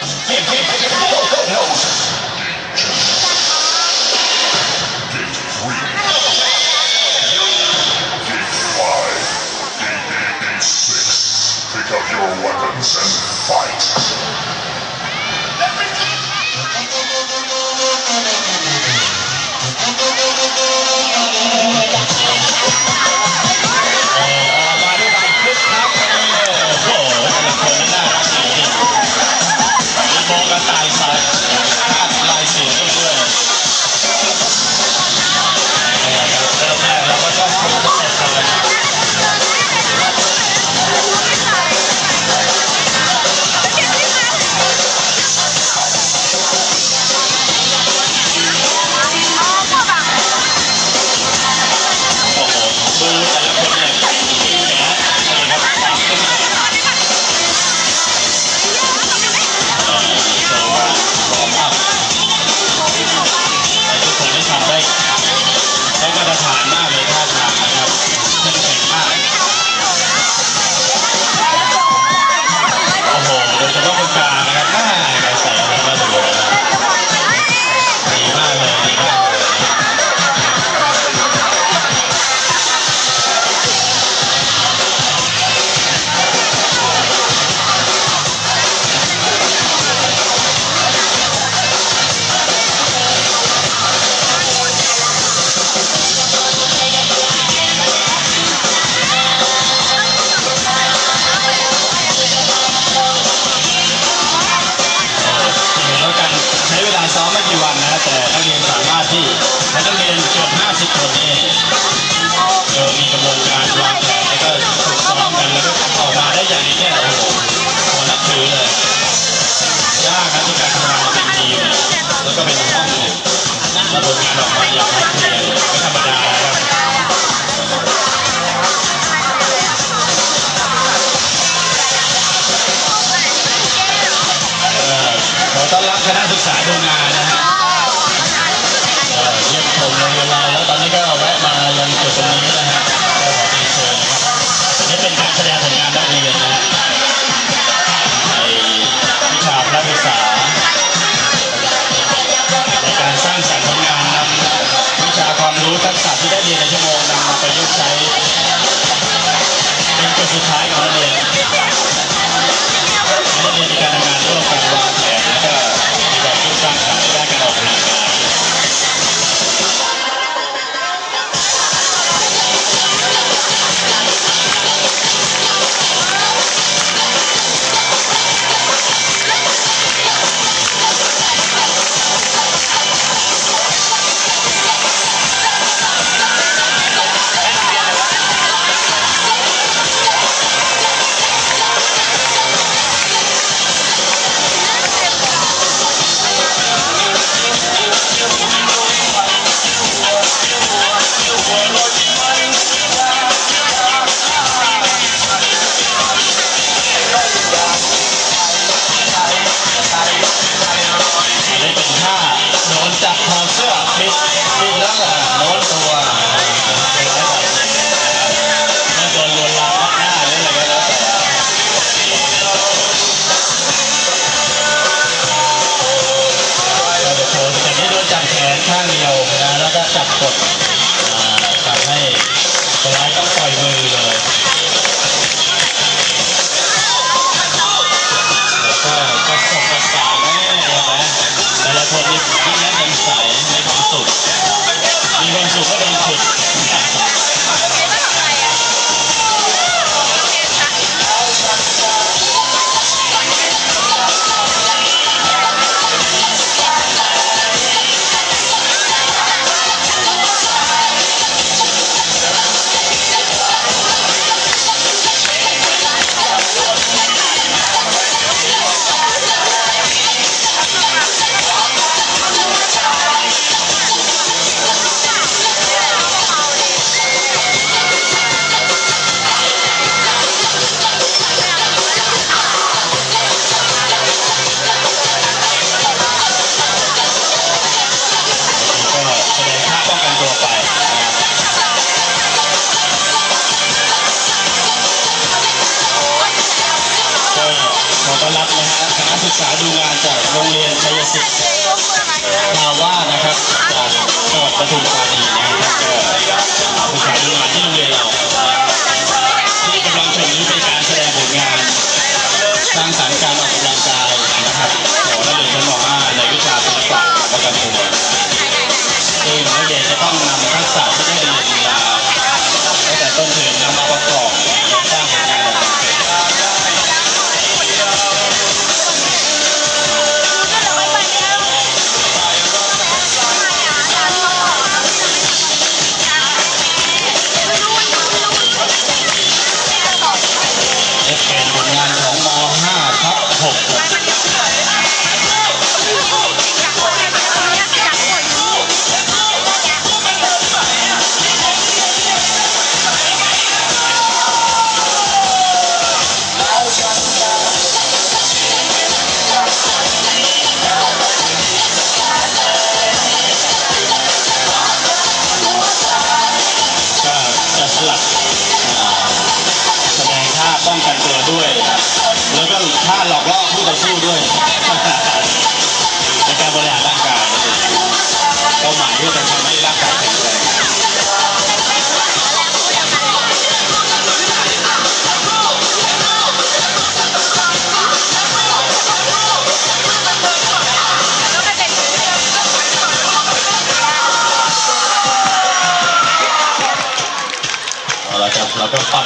Give, give, give, give,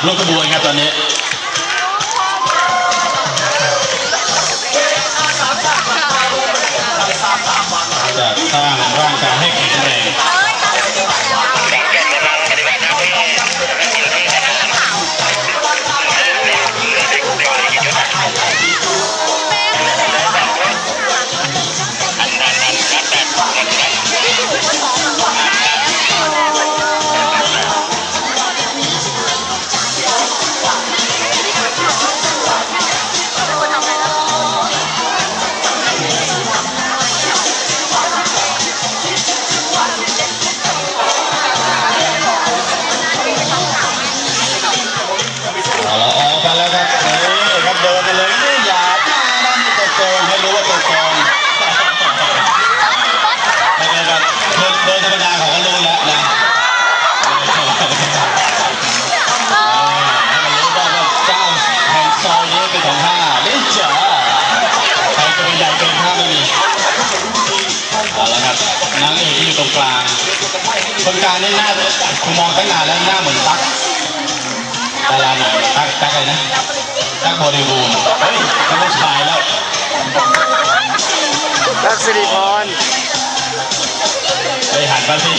ราก็ปรับรูปกระบวนครับตอนนี้ นางเอกที่อยู่ตรงกลางคนกลางนี่หน้าผมมองตั้งนานแล้วหน้าเหมือนตั๊กดาราไหนตักตักอะไรนะตักบริบูรณ์เฮ้ยเป็นผู้ชายแล้วรักสิริพรไปหันมาสิ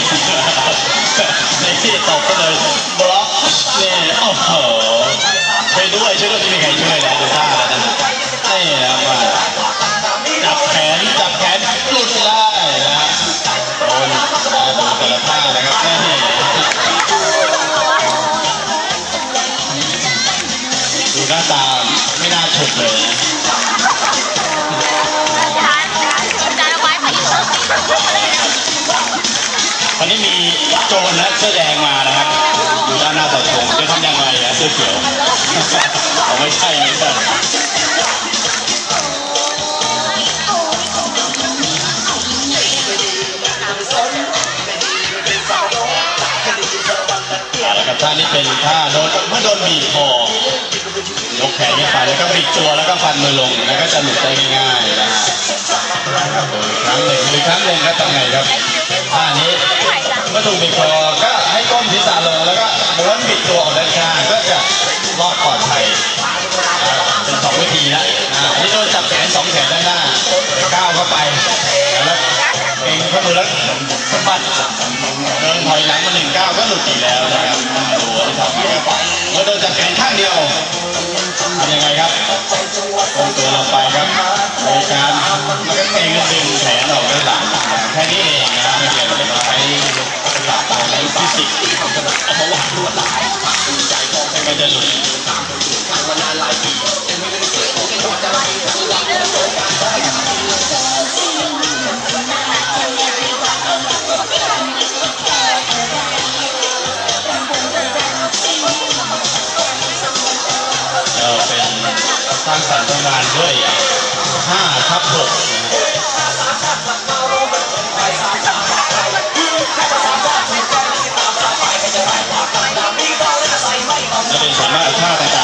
ไม่น่าฉุดเลยนะวันนี้มีโจรและเสื้อแดงมานะครับอยู่ด้านหน้าเสาธงจะทำยังไงอะเสื้อเขียวเอาไม่ใช่ไม่ใช่เอาละครับท่านี้เป็นท่าโดนเมื่อโดนบีบคอย กแขนขึ้นไปแล้วก็บิดตัวแล้วก็ฟันมือลงแล้วก็จะหลุดได้ง่ายนะฮะครั้งหนึ่งหรือครั้งหนึ่งครับทำไงครับท่านี้เมื่อถูกบิดคอก็ให้ก้มศีรษะลงแล้วก็ม้วนบิดตัวออกด้านข้างก็จะรอดปลอดภัยเป็นสองวิธีนะอันนี้โดนจับแขนสองแขนด้านหน้าก้าวเข้าไปแล้วเองข้อมือแล้วสะบัดเดินถอยหลังมาหนึ่งก้าวก็หลุดอีกแล้วนะครับดูที่ทำนะครับเมื่อโดนจับแขนข้างเดียว ทำยังไงครับตรงตัวลงไปครับโดยการมันก็เตะกันดึง สร้างสรรค์ผลงานด้วย5ทับ6จะเป็นสามารถท่าต่าง